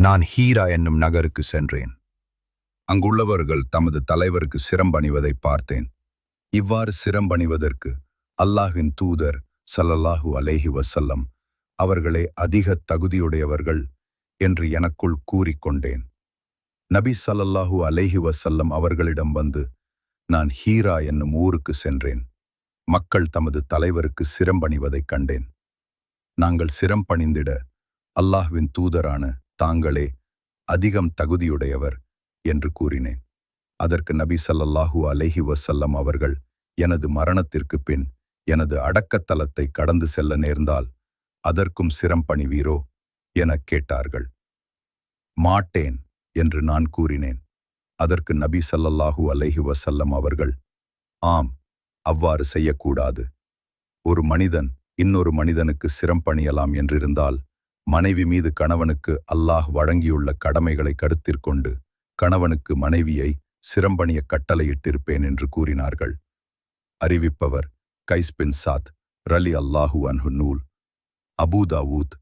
நான் ஹீரா என்னும் நகருக்கு சென்றேன். அங்குள்ளவர்கள் தமது தலைவருக்கு சிரம்பணிவதை பார்த்தேன். இவ்வாறு சிரம்பணிவதற்கு அல்லாஹ்வின் தூதர் சல்லல்லாஹு அலேஹி வசல்லம் அவர்களே அதிக தகுதியுடையவர்கள் என்று எனக்குள் கூறிக்கொண்டேன் நபி சல்லல்லாஹு அலேஹி வசல்லம் அவர்களிடம் வந்து நான் ஹீரா என்னும் ஊருக்கு சென்றேன். மக்கள் தமது தலைவருக்கு சிரம்பணிவதைக் கண்டேன். நாங்கள் சிரம்பணிந்திட அல்லாஹ்வின் தூதரான தாங்களே அதிகம் தகுதியுடையவர் என்று கூறினேன். அதற்கு நபி சல்லல்லாஹூ அலஹி வசல்லம் அவர்கள் எனது மரணத்திற்குப் பின் எனது அடக்கத்தலத்தை கடந்து செல்ல நேர்ந்தால் அதற்கும் சிரம் பணிவீரோ? எனக் கேட்டார்கள். மாட்டேன் என்று நான் கூறினேன். அதற்கு நபி சல்லல்லாஹூ அலஹி வசல்லம் அவர்கள் ஆம் அவ்வாறு செய்யக்கூடாது. ஒரு மனிதன் இன்னொரு மனிதனுக்கு சிரம்பணியலாம் என்றிருந்தால் மனைவி மீது கணவனுக்கு அல்லாஹ் வழங்கியுள்ள கடமைகளை கருத்திற்கொண்டு கணவனுக்கு மனைவியை சிரம்பணிய கட்டளையிட்டிருப்பேன் என்று கூறினார்கள். அறிவிப்பவர் கைஸ்பின் சாத் ரலி அல்லாஹு அன்ஹு நூல். அபூதாவூத்